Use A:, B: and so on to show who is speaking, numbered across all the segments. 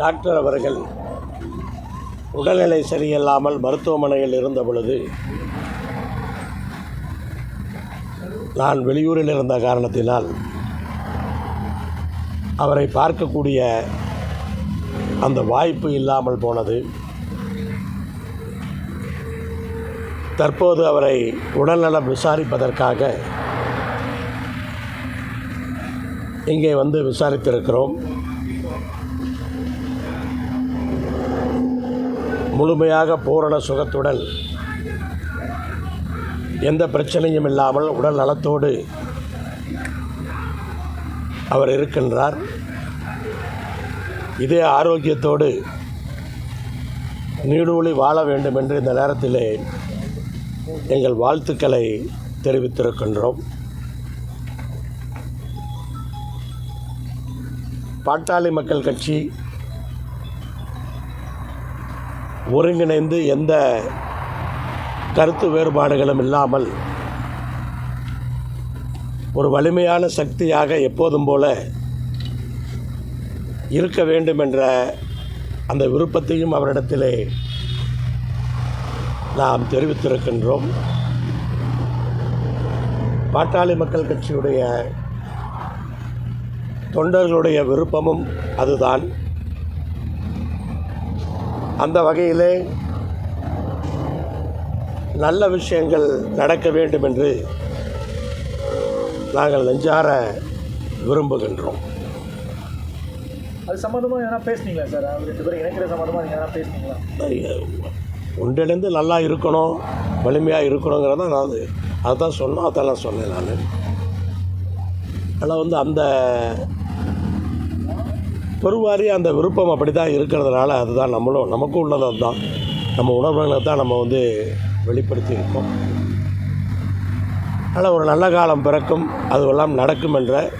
A: Doctor அவர்கள் உடல்நிலை சரியில்லாமல் மருத்துவமனையில் இருந்த பொழுது நான் வெளியூரில் இருந்த காரணத்தினால் அவரை பார்க்கக்கூடிய அந்த வாய்ப்பு இல்லாமல் போனது. தற்போது அவரை உடல்நலம் விசாரிப்பதற்காக இங்கே வந்து விசாரித்திருக்கிறோம். முழுமையாக பூரண சுகத்துடன் எந்த பிரச்சனையும் இல்லாமல் உடல் நலத்தோடு அவர் இருக்கின்றார். இதே ஆரோக்கியத்தோடு நீடூழி வாழ வேண்டும் என்று இந்த நேரத்திலே எங்கள் வாழ்த்துக்களை தெரிவித்திருக்கின்றோம். பாட்டாளி மக்கள் கட்சி ஒருங்கிணைந்து எந்த கருத்து வேறுபாடுகளும் இல்லாமல் ஒரு வலிமையான சக்தியாக எப்போதும் போல இருக்க வேண்டும் என்ற அந்த விருப்பத்தையும் அவரிடத்திலே நாம் தெரிவித்திருக்கின்றோம். பாட்டாளி மக்கள் கட்சியுடைய தொண்டர்களுடைய விருப்பமும் அதுதான். அந்த வகையிலே நல்ல விஷயங்கள் நடக்க வேண்டும் என்று நாங்கள் நெஞ்சார விரும்புகின்றோம்.
B: அது சம்மந்தமாக எதனா பேசுனீங்களா சார்? ரெண்டு பேரும் இணைக்கிற சம்மந்தமாக நீங்கள் எதனா பேசுனீங்களா?
A: ஒன்றிணைந்து நல்லா இருக்கணும் வலிமையாக இருக்கணுங்கிறத நான் அது அதுதான் சொன்னோம் அதான் நான் சொன்னேன் நான். ஆனால் வந்து அந்த பெருவாரி அந்த விருப்பம் அப்படி தான் இருக்கிறதுனால அதுதான் நம்மளும் நமக்கும் உள்ளது அதுதான். நம்ம உணர்வுகளை தான் நம்ம வந்து வெளிப்படுத்தி இருக்கோம். அதனால் ஒரு நல்ல காலம் பிறக்கும் அதுவெல்லாம் நடக்கும் என்ற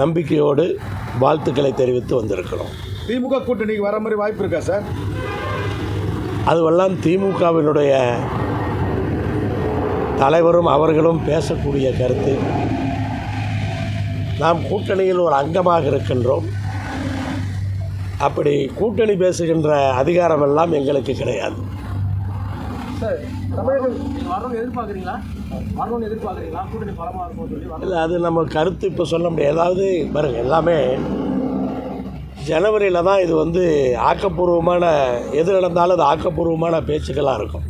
A: நம்பிக்கையோடு வாழ்த்துக்களை தெரிவித்து வந்திருக்கிறோம்.
C: திமுக கூட்டணிக்கு வர மாதிரி வாய்ப்பு இருக்கா சார்?
A: அதுவெல்லாம் திமுகவினுடைய தலைவரும் அவர்களும் பேசக்கூடிய கருத்து. நாம் கூட்டணியில் ஒரு அங்கமாக இருக்கின்றோம். அப்படி கூட்டணி பேசுகின்ற அதிகாரமெல்லாம் எங்களுக்கு கிடையாது. இல்லை அது நம்ம கருத்து இப்போ சொல்ல முடியாது. ஏதாவது பாருங்க எல்லாமே ஜனவரியில் தான் இது வந்து ஆக்கப்பூர்வமான எது நடந்தாலும் அது ஆக்கப்பூர்வமான பேச்சுக்களாக இருக்கும்.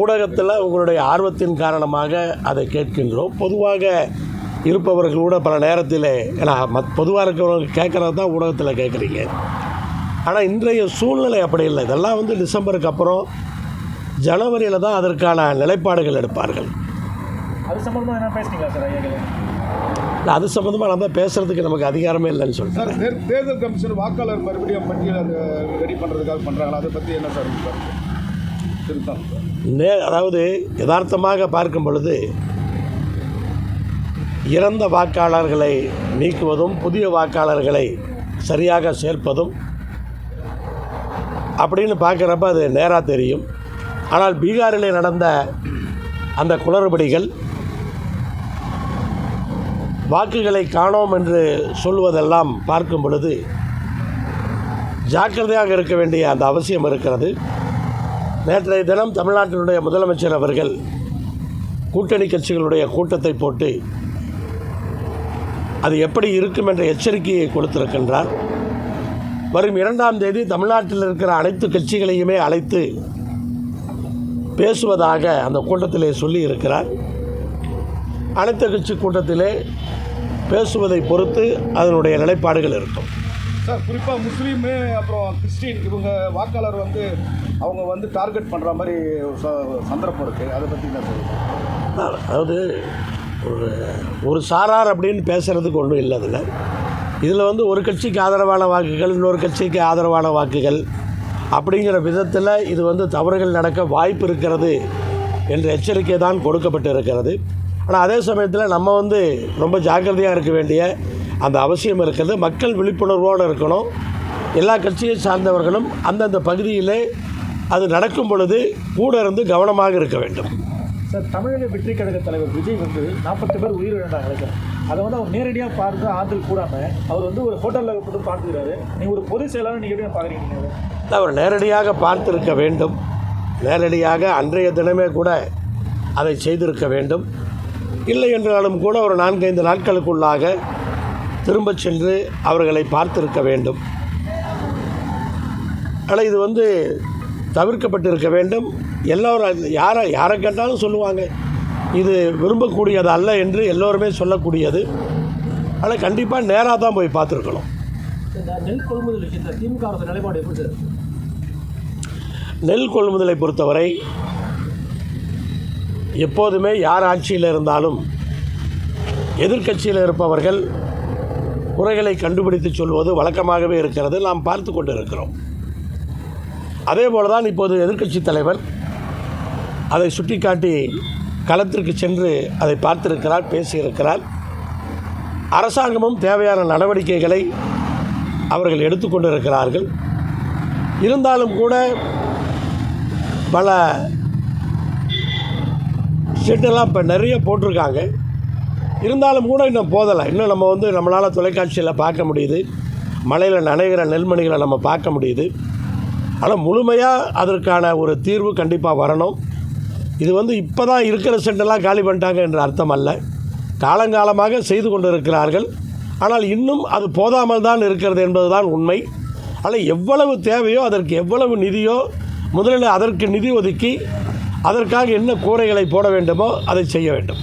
A: ஊடகத்தில் உங்களுடைய ஆர்வத்தின் காரணமாக அதை கேட்கின்றோம். பொதுவாக இருப்பவர்கள் கூட பல நேரத்தில் ஏன்னா மத் பொதுவாக இருக்கிறவங்க கேட்குறது தான் ஊடகத்தில் கேட்குறீங்க. ஆனால் இன்றைய சூழ்நிலை அப்படி இல்லை. இதெல்லாம் வந்து டிசம்பருக்கு அப்புறம் ஜனவரியில் தான் அதற்கான நிலைப்பாடுகள் எடுப்பார்கள்.
B: அது சம்மந்தமாக என்ன பேசுனீங்களா சார்
A: அது சம்மந்தமாக நம்ம பேசுகிறதுக்கு நமக்கு அதிகாரமே இல்லைன்னு
C: சார்
A: சொல்லிட்டேன்
C: தேர்- தேர்தல் கமிஷன் வாக்காளர் மறுபடியும் பட்டியல் அது ரெடி பண்ணுறதுக்காக பண்ணுறாங்களா அதை பற்றி என்ன சார்
A: நே அதாவது யதார்த்தமாக பார்க்கும் பொழுது இறந்த வாக்காளர்களை நீக்குவதும் புதிய வாக்காளர்களை சரியாக சேர்ப்பதும் அப்படின்னு பார்க்குறப்ப அது நேராக தெரியும். ஆனால் பீகாரிலே நடந்த அந்த குளறுபடிகள் வாக்குகளை காணோம் என்று சொல்வதெல்லாம் பார்க்கும் பொழுது ஜாக்கிரதையாக இருக்க வேண்டிய அந்த அவசியம் இருக்கிறது. நேற்றைய தினம் தமிழ்நாட்டினுடைய முதலமைச்சர் அவர்கள் கூட்டணி கட்சிகளுடைய கூட்டத்தை போட்டு அது எப்படி இருக்கும் என்ற எச்சரிக்கையை கொடுத்திருக்கின்றார். வரும் இரண்டாம் தேதி தமிழ்நாட்டில் இருக்கிற அனைத்து கட்சிகளையுமே அழைத்து பேசுவதாக அந்த கூட்டத்திலே சொல்லி இருக்கிறார் அனைத்து கட்சி கூட்டத்திலே பேசுவதை பொறுத்து அதனுடைய நிலைப்பாடுகள் இருக்கும்.
C: சார் குறிப்பாக முஸ்லீமு அப்புறம் கிறிஸ்டின் இவங்க வாக்காளர் வந்து அவங்க வந்து டார்கெட் பண்ணுற மாதிரி சந்தர்ப்பம் இருக்குது அதை பற்றி என்ன சொல்லுங்கள்
A: அதாவது ஒரு ஒரு சாரார் அப்படின்னு பேசுகிறதுக்கு ஒன்றும் இல்லை அதில். இதில் வந்து ஒரு கட்சிக்கு ஆதரவான வாக்குகள் இன்னொரு கட்சிக்கு ஆதரவான வாக்குகள் அப்படிங்கிற விதத்தில் இது வந்து தவறுகள் நடக்க வாய்ப்பு இருக்கிறது என்ற எச்சரிக்கை தான் கொடுக்கப்பட்டு இருக்கிறது ஆனால் அதே சமயத்தில் நம்ம வந்து ரொம்ப ஜாக்கிரதையாக இருக்க வேண்டிய அந்த அவசியம் இருக்கிறது. மக்கள் விழிப்புணர்வோடு இருக்கணும். எல்லா கட்சியை சார்ந்தவர்களும் அந்தந்த பகுதியிலே அது நடக்கும் பொழுது கூட இருந்து கவனமாக இருக்க வேண்டும்.
B: சார் தமிழக வெற்றி கழக தலைவர் விஜய் வந்து நாற்பத்தி பேர் உயிரிழந்தாங்க நினைக்கிறேன் அதை வந்து அவர் நேரடியாக பார்த்து ஆறுதல் கூடாமல் அவர் வந்து ஒரு ஹோட்டலில் போட்டு பார்த்துக்கிறாரு. நீங்கள் ஒரு பொது செயலாளர் நீங்கள் எப்படி பார்க்குறீங்க
A: அவர் நேரடியாக பார்த்திருக்க வேண்டும். நேரடியாக அன்றைய தினமே கூட அதை செய்திருக்க வேண்டும். இல்லை என்றாலும் கூட ஒரு நான்கைந்து நாட்களுக்குள்ளாக திரும்பச் சென்று அவர்களை பார்த்திருக்க வேண்டும். ஆனால் இது வந்து தவிர்க்கப்பட்டிருக்க வேண்டும். எல்லோரும் யாரை யாரை கேட்டாலும் சொல்லுவாங்க. இது விரும்பக்கூடியது அல்ல என்று எல்லோருமே சொல்லக்கூடியது. ஆனால் கண்டிப்பாக நேராக தான் போய் பார்த்துருக்கணும்.
B: நெல் கொள்முதல் விஷயத்தில் திமுக அரசு நிலைப்பாடு எப்படி சார்
A: நெல் கொள்முதலை பொறுத்தவரை எப்போதுமே யார் ஆட்சியில் இருந்தாலும் எதிர்க்கட்சியில் இருப்பவர்கள் குறைகளை கண்டுபிடித்து சொல்வது வழக்கமாகவே இருக்கிறது. நாம் பார்த்து கொண்டு இருக்கிறோம் அதே போல தான் இப்போது எதிர்க்கட்சி தலைவர் அதை சுட்டிக்காட்டி களத்திற்கு சென்று அதை பார்த்திருக்கிறார் பேசியிருக்கிறார். அரசாங்கமும் தேவையான நடவடிக்கைகளை அவர்கள் எடுத்துக்கொண்டிருக்கிறார்கள் இருந்தாலும் கூட பல ஷெட்டெல்லாம் இப்போ நிறைய போட்டிருக்காங்க. இருந்தாலும் கூட இன்னும் போதலை. இன்னும் நம்ம வந்து நம்மளால் தொலைக்காட்சியில் பார்க்க முடியுது. மலையில் நனைகிற நெல்மணிகளை நம்ம பார்க்க முடியுது. ஆனால் முழுமையாக அதற்கான ஒரு தீர்வு கண்டிப்பாக வரணும். இது வந்து இப்போ தான் இருக்கிற செட்டெல்லாம் காலி பண்ணிட்டாங்க என்ற அர்த்தம் அல்ல காலங்காலமாக செய்து கொண்டு இருக்கிறார்கள் ஆனால் இன்னும் அது போதாமல் தான் இருக்கிறது என்பது தான் உண்மை. ஆனால் எவ்வளவு தேவையோ அதற்கு எவ்வளவு நிதியோ முதலில் அதற்கு நிதி ஒதுக்கி அதற்காக என்ன கூரைகளை போட வேண்டுமோ அதை செய்ய வேண்டும்.